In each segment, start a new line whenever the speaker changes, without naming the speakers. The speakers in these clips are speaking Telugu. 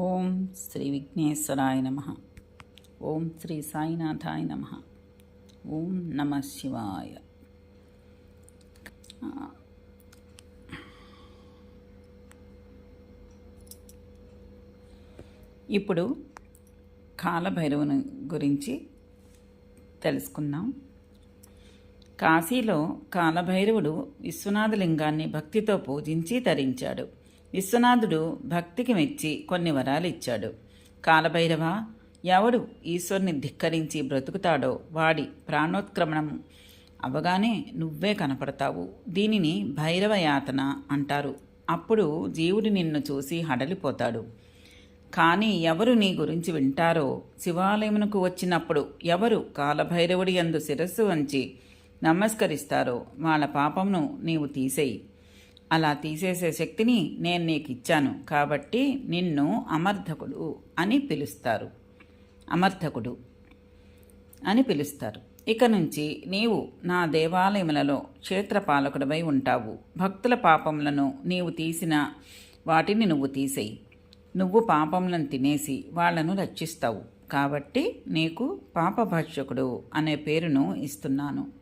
ఓం శ్రీ విఘ్నేశ్వరాయ నమ. ఓం శ్రీ సాయినాథాయ నమ. ఓం నమ శివాయ. ఇప్పుడు కాలభైరవుని గురించి తెలుసుకుందాం. కాశీలో కాలభైరవుడు విశ్వనాథ లింగాన్ని భక్తితో పూజించి ధరించాడు విశ్వనాథుడు భక్తికి మెచ్చి కొన్ని వరాలు ఇచ్చాడు. కాలభైరవ ఎవడు ఈశ్వరుని ధిక్కరించి బ్రతుకుతాడో వాడి ప్రాణోత్క్రమణం అవగానే నువ్వే కనపడతావు. దీనిని భైరవ యాతన అంటారు. అప్పుడు జీవుడు నిన్ను చూసి హడలిపోతాడు. కానీ ఎవరు నీ గురించి వింటారో శివాలయమునకు వచ్చినప్పుడు ఎవరు కాలభైరవుడి యందు శిరస్సు వంచి నమస్కరిస్తారో వాళ్ళ పాపమును నీవు తీసేయి. అలా తీసేసే శక్తిని నేను నీకు ఇచ్చాను కాబట్టి నిన్ను అమర్థకుడు అని పిలుస్తారు. అమర్థకుడు అని పిలుస్తారు. ఇక నుంచి నీవు నా దేవాలయములలో క్షేత్రపాలకుడివై ఉంటావు. భక్తుల పాపములను నీవు తీసిన వాటిని నువ్వు తీసేయి. నువ్వు పాపములను తినేసి వాళ్ళను రక్షిస్తావు. కాబట్టి నీకు పాపభక్షకుడు అనే పేరును ఇస్తున్నాను.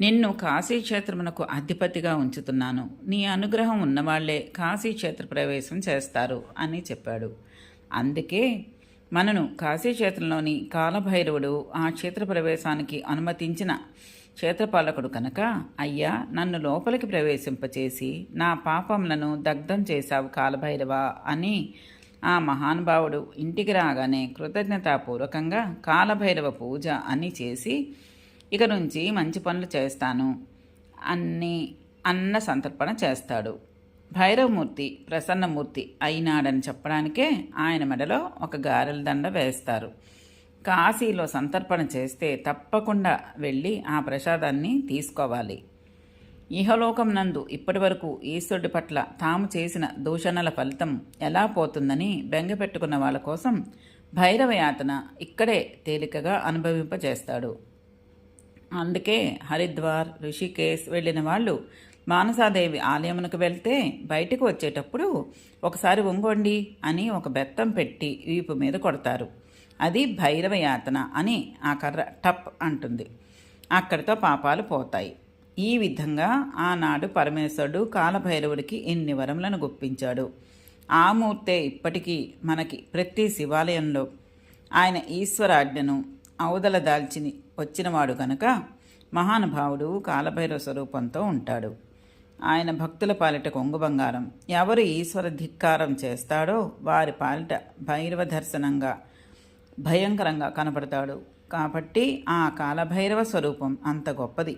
నిన్ను కాశీక్షేత్రమునకు అధిపతిగా ఉంచుతున్నాను. నీ అనుగ్రహం ఉన్నవాళ్ళే కాశీక్షేత్ర ప్రవేశం చేస్తారు అని చెప్పాడు. అందుకే మనను కాశీక్షేత్రంలోని కాలభైరవుడు ఆ క్షేత్ర ప్రవేశానికి అనుమతించిన క్షేత్రపాలకుడు కనుక అయ్యా నన్ను లోపలికి ప్రవేశింపచేసి నా పాపములను దగ్ధం చేశావు కాలభైరవ అని ఆ మహానుభావుడు ఇంటికి రాగానే కృతజ్ఞతాపూర్వకంగా కాలభైరవ పూజ అని చేసి ఇక నుంచి మంచి పనులు చేస్తాను అన్ని అన్న సంతర్పణ చేస్తాడు. భైరవమూర్తి ప్రసన్నమూర్తి అయినాడని చెప్పడానికే ఆయన మెడలో ఒక గారెల దండ వేస్తారు. కాశీలో సంతర్పణ చేస్తే తప్పకుండా వెళ్ళి ఆ ప్రసాదాన్ని తీసుకోవాలి. ఇహలోకం నందు ఇప్పటి వరకు ఈశ్వరుడి పట్ల తాము చేసిన దూషణల ఫలితం ఎలా పోతుందని బెంగపెట్టుకున్న వాళ్ళ కోసం భైరవ యాతన ఇక్కడే తేలికగా అనుభవింపజేస్తాడు. అందుకే హరిద్వార్ ఋషికేశ్ వెళ్ళిన వాళ్ళు మానసాదేవి ఆలయమునకు వెళ్తే బయటకు వచ్చేటప్పుడు ఒకసారి ఒంగొండి అని ఒక బెత్తం పెట్టి వీపు మీద కొడతారు. అది భైరవ యాతన అని ఆ కర్ర టప్ అంటుంది. అక్కడితో పాపాలు పోతాయి. ఈ విధంగా ఆనాడు పరమేశ్వరుడు కాలభైరవుడికి ఎన్ని వరములను గుప్పించాడు. ఆ మూర్తే ఇప్పటికీ మనకి ప్రతి శివాలయంలో ఆయన ఈశ్వరాజ్ఞను అవదల దాల్చిని వచ్చినవాడు కనుక మహానుభావుడు కాలభైరవ స్వరూపంతో ఉంటాడు. ఆయన భక్తుల పాలిట కొంగు బంగారం. ఎవరు ఈశ్వర ధిక్కారం చేస్తాడో వారి పాలిట భైరవ దర్శనంగా భయంకరంగా కనపడతాడు. కాబట్టి ఆ కాలభైరవ స్వరూపం అంత గొప్పది.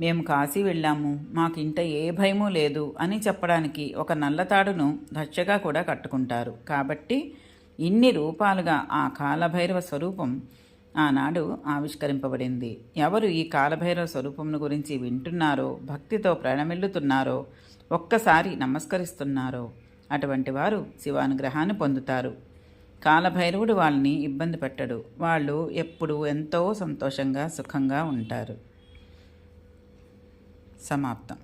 మేము కాశీ వెళ్ళాము. మాకింట ఏ భయమూ లేదు అని చెప్పడానికి ఒక నల్లతాడును రక్షగా కూడా కట్టుకుంటారు. కాబట్టి ఇన్ని రూపాలుగా ఆ కాలభైరవ స్వరూపం ఆనాడు ఆవిష్కరింపబడింది. ఎవరు ఈ కాలభైరవ స్వరూపమును గురించి వింటున్నారో భక్తితో ప్రణమిల్లుతున్నారో ఒక్కసారి నమస్కరిస్తున్నారో అటువంటి వారు శివానుగ్రహాన్ని పొందుతారు. కాలభైరవుడు వాళ్ళని ఇబ్బంది పెట్టడు. వాళ్ళు ఎప్పుడూ ఎంతో సంతోషంగా సుఖంగా ఉంటారు. సమాప్తం.